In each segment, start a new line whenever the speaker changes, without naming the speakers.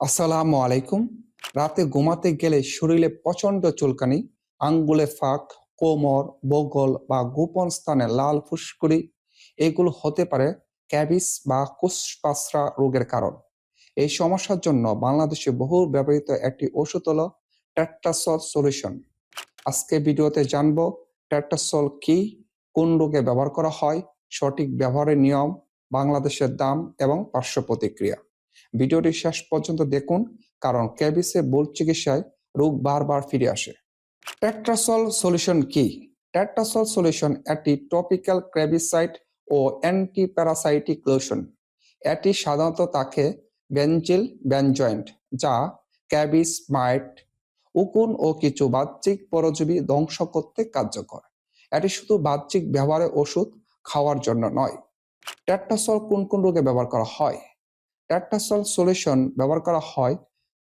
আসসালামু আলাইকুম। রাতে ঘুমাতে গেলে শরীরে প্রচণ্ড চুলকানি, আঙ্গুলে ফাঁক, কোমর, বগল বা গোপন স্থানে লাল ফুসকুড়ি, এগুলো হতে পারে ক্যাবিস বা কুসপাসরা রোগের কারণ। এই সমস্যার জন্য বাংলাদেশে বহু ব্যবহৃত একটি ওষুধ হল ট্যাট্টাসল সলিউশন। আজকে ভিডিওতে জানব ট্যাট্টাসল কি, কোন রোগে ব্যবহার করা হয়, সঠিক ব্যবহারের নিয়ম, বাংলাদেশের দাম এবং পার্শ্ব প্রতিক্রিয়া। ভিডিওটি শেষ পর্যন্ত দেখুন, কারণ ক্যাবিসে ভুল চিকিৎসায় রোগ বারবার ফিরে আসে। ট্যাট্রাসল সলিউশন কি? ট্যাট্রাসল সলিউশন একটি টপিক্যাল ক্র্যাবিসাইড ও অ্যান্টি প্যারাসাইটিক লোশন। এটি সাধারণত তাকে বেঞ্জিল বেনজয়েন্ট যা ক্যাবিস মাইট, উকুন ও কিছু বাহ্যিক পরজীবী ধ্বংস করতে কার্যকর। এটি শুধু বাহ্যিক ব্যবহারের ওষুধ খাওয়ার জন্য নয়। ট্যাট্রাসল কোন কোন রোগে ব্যবহার করা হয়? ট্যাট্টাসল সলিউশন ব্যবহার করা হয়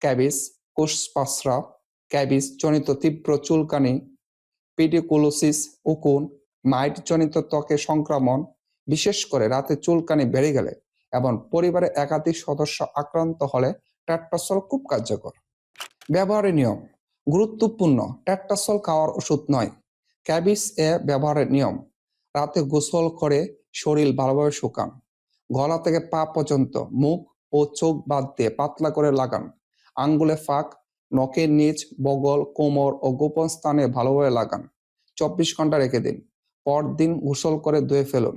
ক্যাবিস কোষপাসরা ক্যাবিস জনিত তীব্র চুলকানি পিডিকুলোসিস উকুন মাইট জনিত ত্বকে সংক্রমণ, বিশেষ করে রাতে চুলকানি বেড়ে গেলে এবং পরিবারে একাধিক সদস্য আক্রান্ত হলে ট্যাট্টাসল খুব কার্যকর। ব্যবহারের নিয়ম, গুরুত্বপূর্ণ ট্যাট্টাসল খাওয়ার ওষুধ নয়। ক্যাবিস এ ব্যবহারের নিয়ম, রাতে গোসল করে শরীর ভালোভাবে শুকান, গলা থেকে পা পর্যন্ত মুখ ও চোখ বাদ দিয়ে পাতলা করে লাগান। আঙ্গুলে ফাঁক, নখের নিচ, বগল, কোমর ও গোপন স্থানে ভালোভাবে লাগান। চব্বিশ ঘণ্টা রেখে দিন। পরদিন গোসল করে ধুয়ে ফেলুন।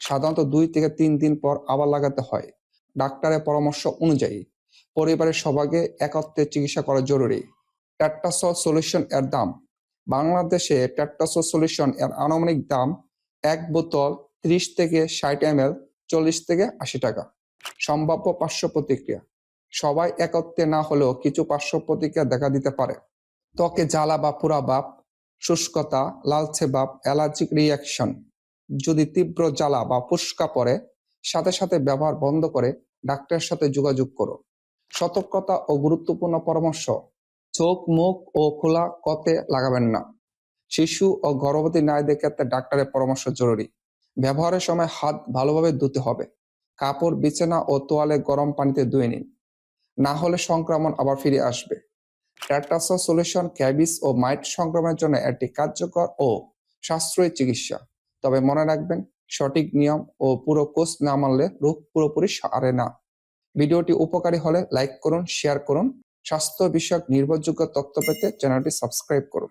সাধারণত দুই থেকে তিন দিন পর আবার লাগাতে হয়। ডাক্তারের পরামর্শ অনুযায়ী, পরিবারের সবাইকে একত্রে চিকিৎসা করা জরুরি। ট্যাট্টাসল সলিউশন এর দাম। বাংলাদেশে ট্যাট্টাসল সলিউশন এর আনুমানিক দাম এক বোতল ত্রিশ থেকে ষাট এম চল্লিশ থেকে আশি টাকা। সম্ভাব্য পার্শ্ব প্রতিক্রিয়া সবাই একত্রে না হলেও কিছু পার্শ্ব প্রতিক্রিয়া দেখা দিতে পারে। ত্বকে জ্বালা বা পুরা বাপ শুষ্কতা, লালচে বাপ অ্যালার্জিক রিয়াকশন যদি তীব্র জ্বালা বা ফুসকা পড়ে, সাথে সাথে ব্যবহার বন্ধ করে ডাক্তারের সাথে যোগাযোগ করো সতর্কতা ও গুরুত্বপূর্ণ পরামর্শ, চোখ, মুখ ও খোলা কতে লাগাবেন না। শিশু ও গর্ভবতী নারীদের ক্ষেত্রে ডাক্তারের পরামর্শ জরুরি। ব্যবহারের সময় হাত ভালোভাবে ধুতে হবে। কাপড়, বিছানা ও তোয়ালে গরম পানিতে ধুয়ে নিন। না হলে সংক্রমণ আবার ফিরে আসবে। ট্যাটাসা সলিউশন ক্যাবিস ও মাইট সংক্রমণের জন্য একটি কার্যকর ও সাশ্রয়ী চিকিৎসা। তবে মনে রাখবেন, সঠিক নিয়ম ও পুরো কোর্স না মানলে রোগ পুরোপুরি সারে না। ভিডিওটি উপকারী হলে লাইক করুন, শেয়ার করুন। স্বাস্থ্য বিষয়ক নির্ভরযোগ্য তথ্য পেতে চ্যানেলটি সাবস্ক্রাইব করুন।